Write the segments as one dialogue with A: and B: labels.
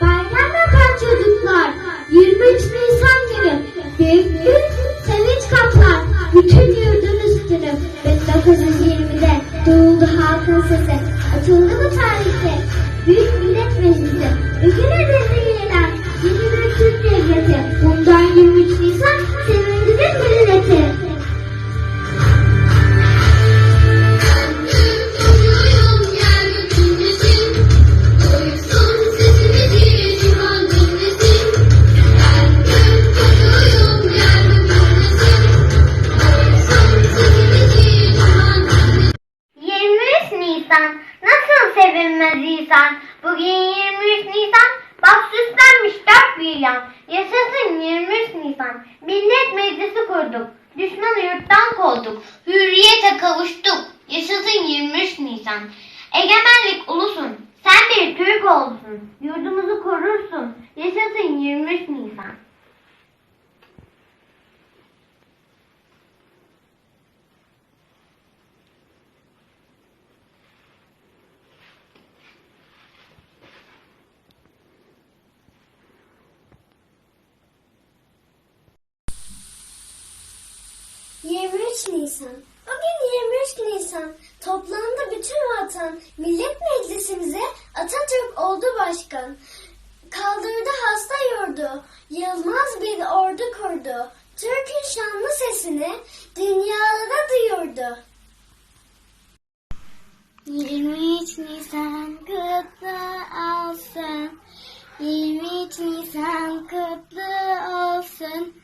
A: Bayram yapan çocuklar. 23 Nisan günü. Büyük bir sevinç kaplar. Bütün yurdun üstünü. 1920'de doğuldu halkın sesi. Açıldı bu tarihte? Büyük Millet Meclisi. Bugüne devrilen yeni bir Devleti. Bundan 23 Nisan
B: insan? Bugün 23 Nisan bak süslenmiş dört bir yan. Yaşasın 23 Nisan. Millet meclisi kurduk. Düşmanı yurttan kovduk. Hürriyete kavuştuk. Yaşasın 23 Nisan. Egemenlik ulusun. Sen bir Türk olsun. Yurdumuzu korursun. Yaşasın 23 Nisan.
A: Nisan. Bugün 23 Nisan. Toplandı bütün vatan. Millet Meclisimize Atatürk oldu başkan. Kaldırdı hasta yurdu. Yılmaz bir ordu kurdu. Türk'ün şanlı sesini dünyalara duyurdu. 23 Nisan kutlu olsun. 23 Nisan kutlu olsun.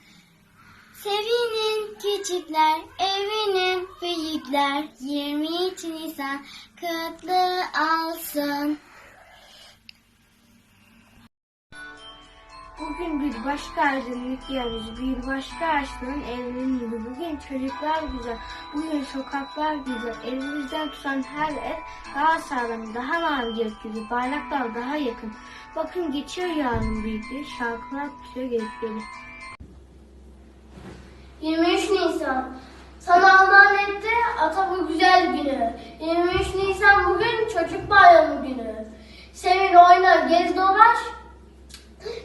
A: Sevinin küçükler, evinin büyükler. 23 Nisan kutlu olsun.
C: Bugün bir başka aydınlık yarız, bir başka evinin yılı. Bugün çocuklar güzel, bugün sokaklar güzel. Elimizden tutan her ev daha sağlam, daha mavi gökyüzü, bayraklar daha yakın. Bakın geçiyor yarın büyükleri, şarkılar tutuyor gerekleri.
D: 23 Nisan. Sana armağan etti ata bu güzel günü. 23 Nisan bugün çocuk bayramı günü. Sevin oyna gez dolaş.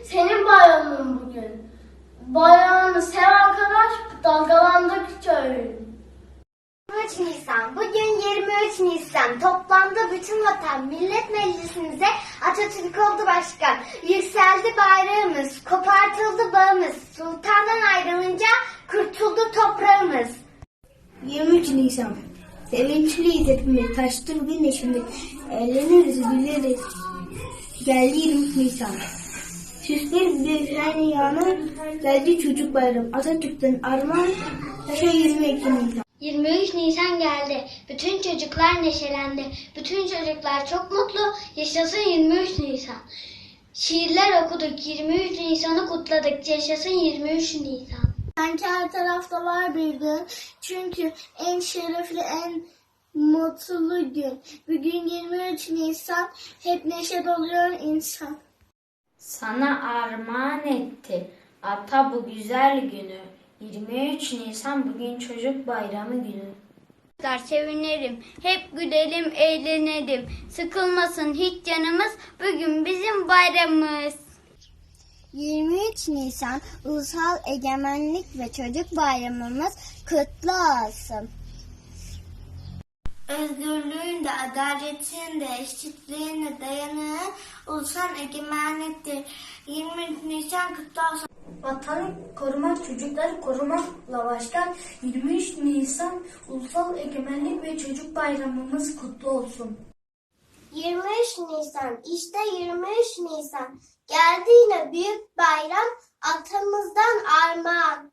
D: Senin bayramın bugün. Bayrağını sev arkadaş dalgalandıkça övün.
A: 23 Nisan. Bugün 23 Nisan. Toplandı bütün vatan. Millet Meclisimize Atatürk oldu başkan. Yükseldi bayrağımız. Kopartıldı bağımız. Sultandan ayrılınca kurtuldu toprağımız.
C: 23 Nisan. Sevinçliyiz hepimiz. Taştır gün neşemiz. Eğleniriz, güleriz. Geldi 23 Nisan. Süsleriz bir her yanı. Geldi çocuk bayramı. Atatürk'ten armağan. Yaşa 22 Nisan.
B: 23 Nisan geldi. Bütün çocuklar neşelendi. Bütün çocuklar çok mutlu. Yaşasın 23 Nisan. Şiirler okuduk. 23 Nisan'ı kutladık. Yaşasın 23 Nisan.
A: Sanki her tarafta var bir gün. Çünkü en şerefli, en mutlu gün. Bugün 23 Nisan. Hep neşe doluyor insan.
E: Sana armağan etti ata bu güzel günü. 23 Nisan bugün çocuk bayramı günü.
B: Sevinelim, hep gülelim, eğlenelim. Sıkılmasın hiç canımız, bugün bizim bayramımız.
A: 23 Nisan Ulusal Egemenlik ve Çocuk Bayramımız kutlu olsun. Özgürlüğün de adaletin de eşitliğin de dayanığı ulusal egemenliktir. 23 Nisan kutlu olsun.
C: Vatanı korumak, çocukları korumakla başkan 23 Nisan Ulusal Egemenlik ve Çocuk Bayramımız kutlu olsun.
A: 23 Nisan işte 23 Nisan geldi yine büyük bayram atamızdan armağan.